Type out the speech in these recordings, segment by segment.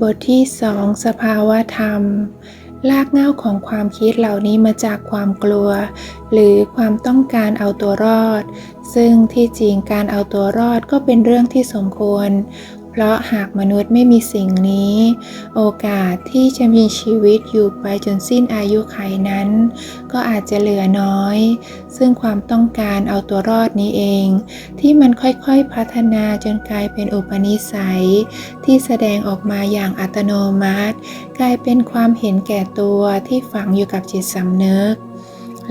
บทที่สองสภาวะธรรม ลากเง้าของความคิดเหล่านี้มาจากความกลัว หรือความต้องการเอาตัวรอด ซึ่งที่จริงการเอาตัวรอดก็เป็นเรื่องที่สมควร เพราะหากมนุษย์ไม่มีสิ่งนี้ โอกาสที่จะมีชีวิตอยู่ไปจนสิ้นอายุไขนั้น ก็อาจจะเหลือน้อย ซึ่งความต้องการเอาตัวรอดนี้เอง ที่มันค่อยๆพัฒนาจนกลายเป็นอุปนิสัย ที่แสดงออกมาอย่างอัตโนมัติ กลายเป็นความเห็นแก่ตัวที่ฝังอยู่กับจิตสำนึก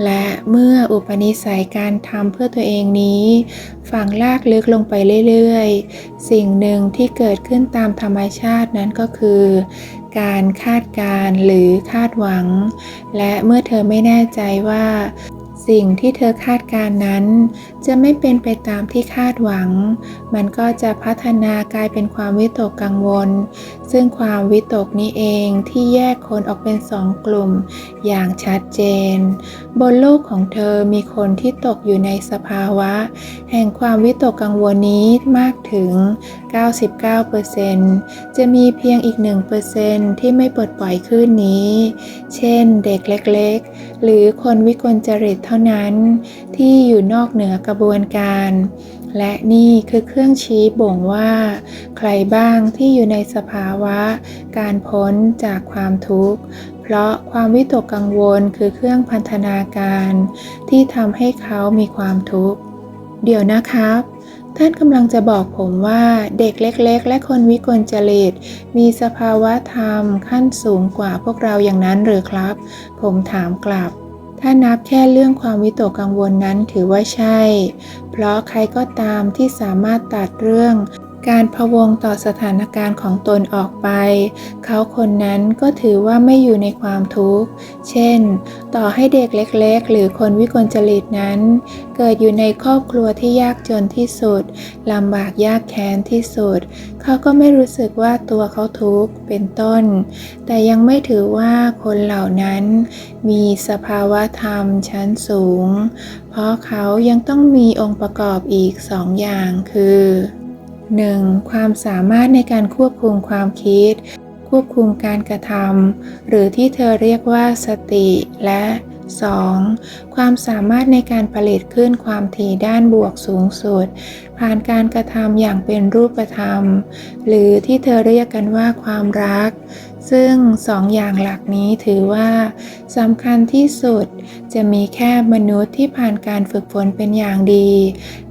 และเมื่ออุปนิสัยการทำเพื่อตัวเองนี้ฝังลากลึกลงไปเรื่อยๆ สิ่งหนึ่งที่เกิดขึ้นตามธรรมชาตินั้นก็คือ การคาดการ์หรือคาดหวัง และเมื่อเธอไม่แน่ใจว่าสิ่งที่เธอคาดการ์นั้น จะไม่เป็นไปตามที่คาดหวัง มันก็จะพัฒนากลายเป็นความวิตกกังวล ซึ่งความวิตกนี้เองที่แยกคนออกเป็นสองกลุ่มอย่างชัดเจน บนโลกของเธอมีคนที่ตกอยู่ในสภาวะ แห่งความวิตกกังวลนี้มากถึง 99%จะมีเพียงอีก 1%ที่ไม่ปลดปล่อยคลื่นนี้ เช่นเด็กเล็กๆ หรือคนวิกลจริตเท่านั้น ที่อยู่นอกเหนือกระบวนการ และนี่คือเครื่องชี้บ่งว่า ใครบ้างที่อยู่ในสภาวะ การพ้นจากความทุกข์ เพราะความวิตกกังวลคือเครื่องพันธนาการ ที่ทำให้เขามีความทุกข์ เดี๋ยวนะครับ ท่านกำลังจะบอกผมว่าเด็กเล็ก ๆ และคนวิกลจริต มีสภาวะธรรมขั้นสูงกว่าพวกเราอย่างนั้นหรือครับ ผมถามกลับ ถ้านับแค่เรื่องความวิตกกังวลนั้นถือว่าใช่ เพราะใครก็ตามที่สามารถตัดเรื่อง การพะวงต่อสถานการณ์ของตนออกไป เขาคนนั้นก็ถือว่าไม่อยู่ในความทุกข์ เช่น ต่อให้เด็กเล็ก ๆ หรือคนวิกลจริตนั้น เกิดอยู่ในครอบครัวที่ยากจนที่สุดลำบากยากแค้นที่สุด เขาก็ไม่รู้สึกว่าตัวเขาทุกข์เป็นต้น แต่ยังไม่ถือว่าคนเหล่านั้น มีสภาวะธรรมชั้นสูง เพราะเขายังต้องมีองค์ประกอบอีกสองอย่างคือ 1. ความสามารถในการควบคุมความคิด ควบคุมการกระทำหรือที่เธอเรียกว่าสติและ 2. ความสามารถในการผลิตขึ้นความถี่ด้านบวกสูงสุด ผ่านการกระทำอย่างเป็นรูปธรรม หรือที่เธอเรียกกันว่าความรัก ซึ่งสองอย่างหลักนี้ถือว่าสำคัญที่สุดจะมีแค่มนุษย์ที่ผ่านการฝึกฝนเป็นอย่างดี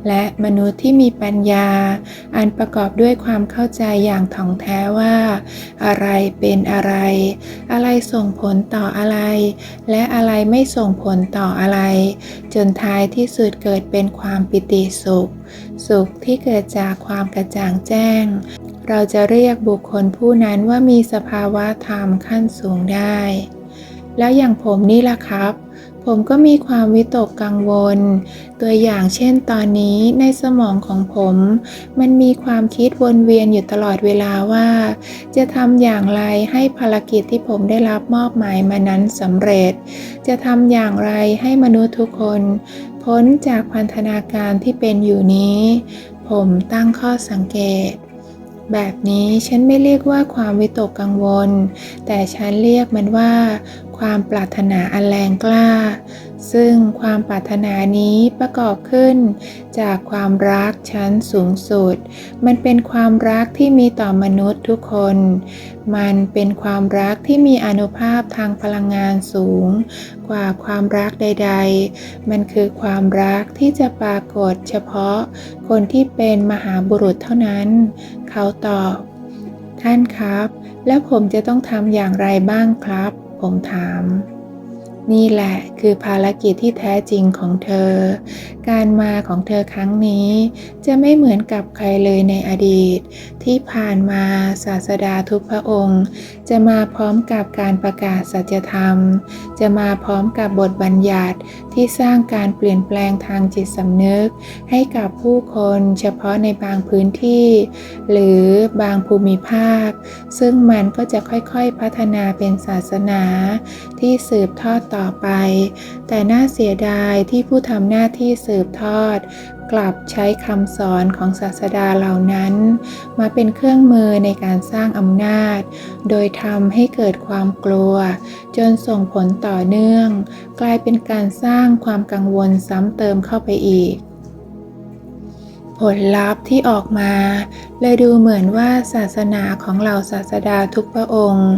และมนุษย์ที่มีปัญญา อันประกอบด้วยความเข้าใจอย่างถ่องแท้ว่า อะไรเป็นอะไร อะไรส่งผลต่ออะไร และอะไรไม่ส่งผลต่ออะไร จนท้ายที่สุดเกิดเป็นความปิติสุข สุขที่เกิดจากความกระจ่างแจ้ง เราจะเรียกบุคคลผู้นั้นว่ามีสภาวะธรรมขั้นสูงได้ แล้วอย่างผมนี่ล่ะครับ ผมก็มีความวิตกกังวล ตัวอย่างเช่นตอนนี้ในสมองของผม มันมีความคิดวนเวียนอยู่ตลอดเวลาว่า จะทำอย่างไรให้ภารกิจที่ผมได้รับมอบหมายมานั้นสำเร็จ จะทำอย่างไรให้มนุษย์ทุกคน พ้นจากพันธนาการที่เป็นอยู่นี้ ผมตั้งข้อสังเกต แบบนี้ฉันไม่เรียกว่าความวิตกกังวล แต่ฉันเรียกมันว่า ความปรารถนาอันแรงกล้า ซึ่งความปรารถนานี้ประกอบขึ้น จากความรักชั้นสูงสุด มันเป็นความรักที่มีต่อมนุษย์ทุกคน มันเป็นความรักที่มีอนุภาพทางพลังงานสูง กว่าความรักใด ๆ มันคือความรักที่จะปรากฏเฉพาะ คนที่เป็นมหาบุรุษเท่านั้น เขาตอบ ท่านครับ แล้วผมจะต้องทำอย่างไรบ้างครับ ผมถาม นี่แหละคือภารกิจที่แท้จริงของเธอ การมาของเธอครั้งนี้ จะไม่เหมือนกับใครเลยในอดีตที่ผ่านมาศาสดาทุกพระองค์ จะมาพร้อมกับการประกาศสัจธรรม จะมาพร้อมกับบทบัญญัติที่สร้างการเปลี่ยนแปลงทางจิตสำนึก ให้กับผู้คนเฉพาะในบางพื้นที่ หรือบางภูมิภาค ซึ่งมันก็จะค่อยๆพัฒนาเป็นศาสนาที่สืบทอดต่อไป แต่น่าเสียดายที่ผู้ทำหน้าที่สืบทอด กลับใช้คำสอนของศาสดาเหล่านั้น มาเป็นเครื่องมือในการสร้างอำนาจ โดยทำให้เกิดความกลัว จนส่งผลต่อเนื่อง กลายเป็นการสร้างความกังวลซ้ำเติมเข้าไปอีกผลลัพธ์ที่ออกมา เลยดูเหมือนว่าศาสนาของเหล่าศาสดาทุกพระองค์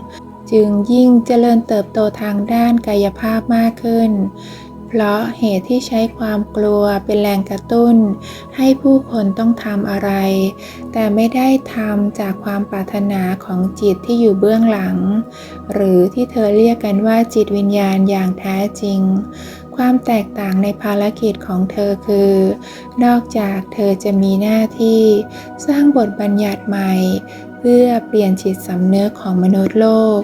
จึงยิ่งเจริญเติบโตทางด้านกายภาพมากขึ้น เพราะเหตุที่ใช้ความกลัวเป็นแรงกระตุ้น ให้ผู้คนต้องทำอะไร แต่ไม่ได้ทำจากความปรารถนาของจิตที่อยู่เบื้องหลัง หรือที่เธอเรียกกันว่าจิตวิญญาณอย่างแท้จริง ความแตกต่างในภารกิจของเธอคือ นอกจากเธอจะมีหน้าที่ สร้างบทบัญญัติใหม่ พื่อเปลี่ยนจิตสำนึกของมนุษย์โลก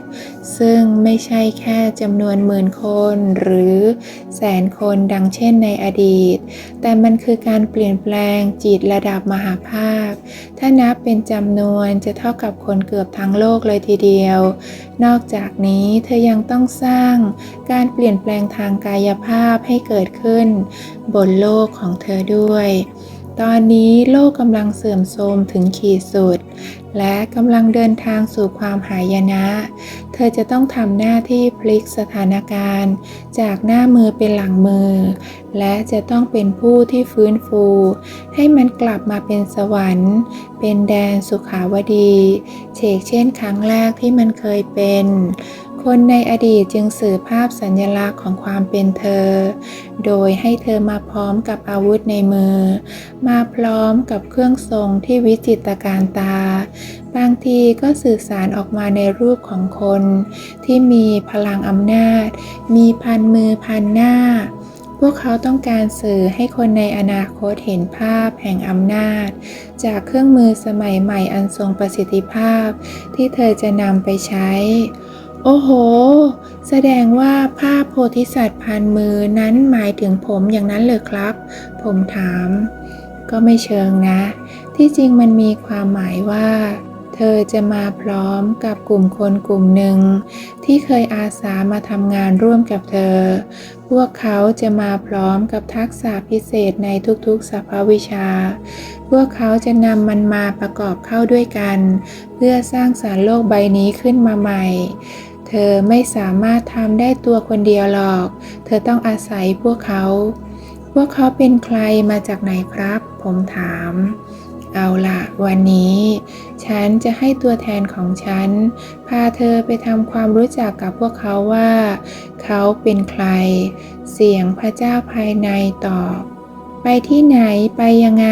ซึ่งไม่ใช่แค่จำนวนหมื่นคนหรือแสนคนดังเช่นในอดีต แต่มันคือการเปลี่ยนแปลงจิตระดับมหาภาค ถ้านับเป็นจำนวนจะเท่ากับคนเกือบทั้งโลกเลยทีเดียว นอกจากนี้เธอยังต้องสร้างการเปลี่ยนแปลงทางกายภาพให้เกิดขึ้น บนโลกของเธอด้วย ตอนนี้โลกกำลังเสื่อมโทรมถึงขีดสุด และกำลังเดินทางสู่ความหายนะ เธอจะต้องทำหน้าที่พลิกสถานการณ์ จากหน้ามือเป็นหลังมือ และจะต้องเป็นผู้ที่ฟื้นฟู ให้มันกลับมาเป็นสวรรค์ เป็นแดนสุขาวดีเชกเช่นครั้งแรกที่มันเคยเป็น คนในอดีตจึงสื่อภาพสัญลักษณ์ของความเป็นเธอ โดยให้เธอมาพร้อมกับอาวุธในมือ มาพร้อมกับเครื่องทรงที่วิจิตรการตา บางทีก็สื่อสารออกมาในรูปของคน ที่มีพลังอำนาจ มีพันมือพันหน้า พวกเขาต้องการสื่อให้คนในอนาคตเห็นภาพแห่งอำนาจ จากเครื่องมือสมัยใหม่อันทรงประสิทธิภาพ ที่เธอจะนำไปใช้ โอ้โห แสดงว่าภาพโพธิสัตว์พันมือนั้นหมายถึงผมอย่างนั้นเลยครับ ผมถาม ก็ไม่เชิงนะ ที่จริงมันมีความหมายว่า เธอจะมาพร้อมกับกลุ่มคนกลุ่มหนึ่ง ที่เคยอาสามาทำงานร่วมกับเธอ พวกเขาจะมาพร้อมกับทักษะพิเศษในทุกๆสภาวิชา พวกเขาจะนำมันมาประกอบเข้าด้วยกัน เพื่อสร้างสารรค์โลกใบนี้ขึ้นมาใหม่ เธอไม่สามารถทำได้ตัวคนเดียวหรอก เธอต้องอาศัยพวกเขา พวกเขาเป็นใครมาจากไหนครับ ผมถาม เอาล่ะวันนี้ ฉันจะให้ตัวแทนของฉัน พาเธอไปทำความรู้จักกับพวกเขาว่า เขาเป็นใคร เสียงพระเจ้าภายในตอบ ไปที่ไหนไปยังไง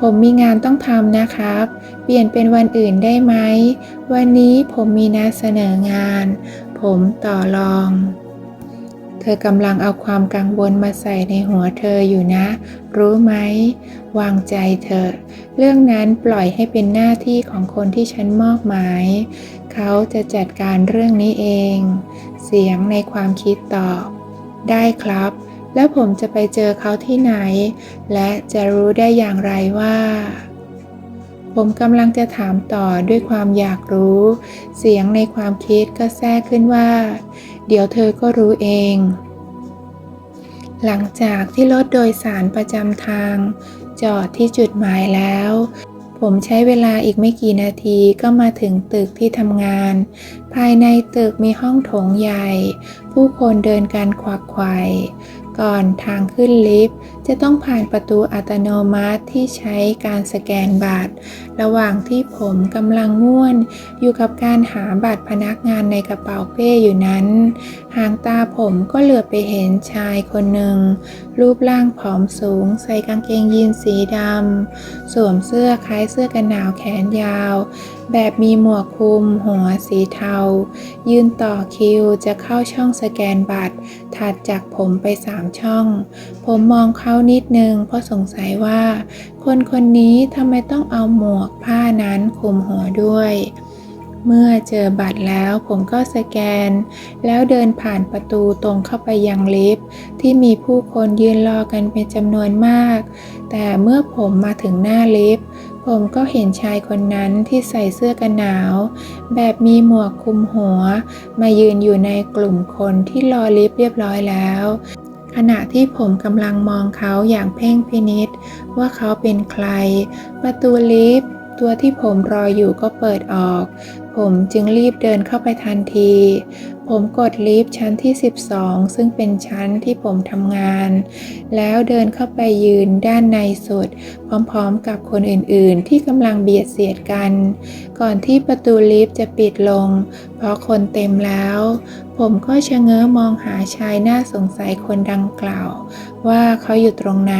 ผมมีงานต้องทำนะครับ เปลี่ยนเป็นวันอื่นได้ไหม วันนี้ผมมีนัดเสนองาน ผมต่อรอง เธอกำลังเอาความกังวลมาใส่ในหัวเธออยู่นะ รู้ไหม วางใจเถอเรื่องนั้นปล่อยให้เป็นหน้าที่ของคนที่ฉันมอบหมาย เขาจะจัดการเรื่องนี้เอง เสียงในความคิดตอบ ได้ครับ แล้วผมจะไปเจอเขาที่ไหน และจะรู้ได้อย่างไรว่า ผมกำลังจะถามต่อด้วยความอยากรู้ เสียงในความคิดก็แทรกขึ้นว่า เดี๋ยวเธอก็รู้เอง หลังจากที่รถโดยสารประจำทาง จอดที่จุดหมายแล้วผมใช้เวลาอีกไม่กี่นาทีก็มาถึงตึกที่ทำงาน ภายในตึกมีห้องโถงใหญ่ ผู้คนเดินกันควักไขว่ ก่อนทางขึ้นลิฟต์ จะต้องผ่านประตูอัตโนมัติที่ใช้การสแกนบัตร ระหว่างที่ผมกำลังง่วน อยู่กับการหาบัตรพนักงานในกระเป๋าเป้อยู่นั้น หางตาผมก็เหลือบไปเห็นชายคนหนึ่ง รูปร่างผอมสูง ใส่กางเกงยีนสีดำ สวมเสื้อคล้ายเสื้อกันหนาวแขนยาว แบบมีหมวกคลุม หัวสีเทา ยืนต่อคิวจะเข้าช่องสแกนบัตร ถัดจากผมไปสามช่อง ผมมองเขานิดนึงเพราะสงสัยว่า คนคนนี้ทำไมต้องเอาหมวกผ้านั้นคลุมหัวด้วย เมื่อเจอบัตรแล้วผมก็สแกน แล้วเดินผ่านประตูตรงเข้าไปยังลิฟต์ที่มีผู้คนยืนรอกันเป็นจำนวนมาก แต่เมื่อผมมาถึงหน้าลิฟต์ผมก็เห็นชายคนนั้นที่ใส่เสื้อกันหนาว แบบมีหมวกคลุมหัว มายืนอยู่ในกลุ่มคนที่รอลิฟต์เรียบร้อยแล้ว ขณะที่ผมกำลังมองเขาอย่างเพ่งพินิษว่าเขาเป็นใคร ประตูลิฟต์ตัวที่ผมรออยู่ก็เปิดออก ผมจึงรีบเดินเข้าไปทันที ผมกดลิฟต์ชั้นที่ 12 ซึ่งเป็นชั้นที่ผมทำงาน แล้วเดินเข้าไปยืนด้านในสุด พร้อมๆกับคนอื่นๆ ที่กำลังเบียดเสียดกัน ก่อนที่ประตูลิฟต์จะปิดลง เพราะคนเต็มแล้ว ผมก็ชะเง้อมองหาชายน่าสงสัยคนดังกล่าว ว่าเขาอยู่ตรงไหน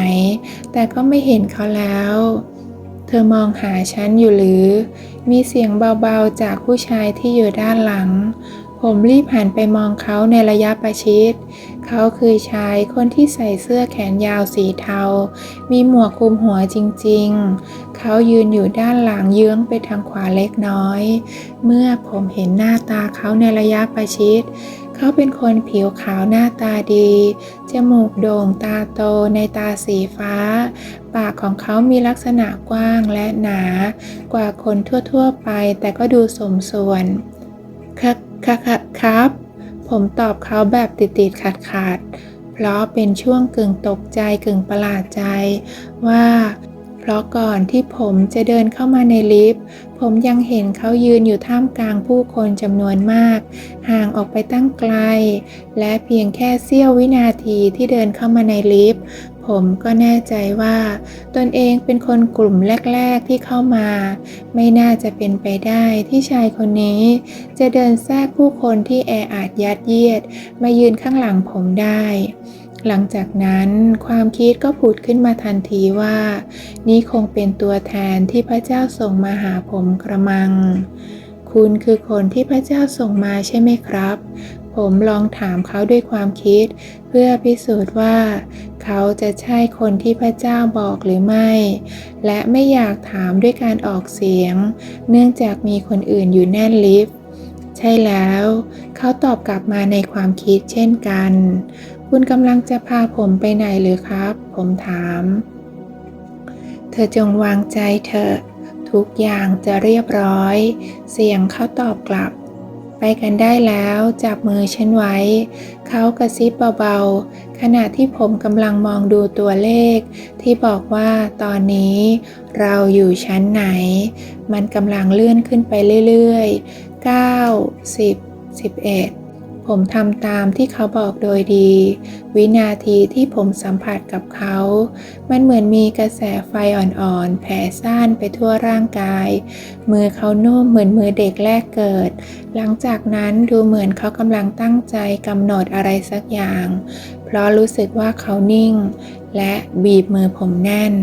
แต่ก็ไม่เห็นเขาแล้ว เธอมองหาฉันอยู่หรือ มีเสียงเบาๆจากผู้ชายที่อยู่ด้านหลัง ผมรีบหันไปมองเขาในระยะประชิด เขาคือชายคนที่ใส่เสื้อแขนยาวสีเทา มีหมวกคลุมหัวจริงๆ เขายืนอยู่ด้านหลังเยื้องไปทางขวาเล็กน้อย เมื่อผมเห็นหน้าตาเขาในระยะประชิด เขาเป็นคนผิวขาวหน้าตาดี จมูกโด่งตาโตในตาสีฟ้า ปากของเขามีลักษณะกว้างและหนา กว่าคนทั่วๆไปแต่ก็ดูสมส่วนค่ะ ค่ะค่ะครับ ผมตอบเขาแบบติดติดขัดขัดๆ เพราะเป็นช่วงกึ่งตกใจกึ่งประหลาดใจ ว่า เพราะก่อนที่ผมจะเดินเข้ามาในลิฟต์ ผมยังเห็นเขายืนอยู่ท่ามกลางผู้คนจำนวนมาก ห่างออกไปตั้งไกล และเพียงแค่เสี้ยววินาทีที่เดินเข้ามาในลิฟต์ ผมก็แน่ใจว่า ตนเองเป็นคนกลุ่มแรก ๆที่เข้ามา ไม่น่าจะเป็นไปได้ที่ชายคนนี้ จะเดินแทรกผู้คนที่แออัดยัดเยียด มายืนข้างหลังผมได้ หลังจากนั้นความคิดก็ผุดขึ้นมาทันทีว่า นี่คงเป็นตัวแทนที่พระเจ้าส่งมาหาผมกระมังคุณคือคนที่พระเจ้าส่งมาใช่ไหมครับ ผมลองถามเขาด้วยความคิด เพื่อพิสูจน์ว่า เขาจะใช่คนที่พระเจ้าบอกหรือไม่ และไม่อยากถามด้วยการออกเสียง เนื่องจากมีคนอื่นอยู่แน่นลิฟต์ใช่แล้ว เขาตอบกลับมาในความคิดเช่นกัน คุณกำลังจะพาผมไปไหนหรือครับ ผมถาม เธอจงวางใจเถอะ ทุกอย่างจะเรียบร้อย เสียงเขาตอบกลับ ไปกันได้แล้วจับมือฉันไว้ เขากระซิบเบาๆ ขณะที่ผมกำลังมองดูตัวเลข ที่บอกว่าตอนนี้เราอยู่ชั้นไหน มันกำลังเลื่อนขึ้นไปเรื่อยๆ 9 10 11 ผมทำตามที่เขาบอกโดยดี วินาทีที่ผมสัมผัสกับเขา มันเหมือนมีกระแสไฟอ่อนๆ แผ่ซ่านไปทั่วร่างกาย มือเขานุ่มเหมือนมือเด็กแรกเกิด หลังจากนั้นดูเหมือนเขากำลังตั้งใจกำหนดอะไรสักอย่าง เพราะรู้สึกว่าเขานิ่ง และบีบมือผมแน่น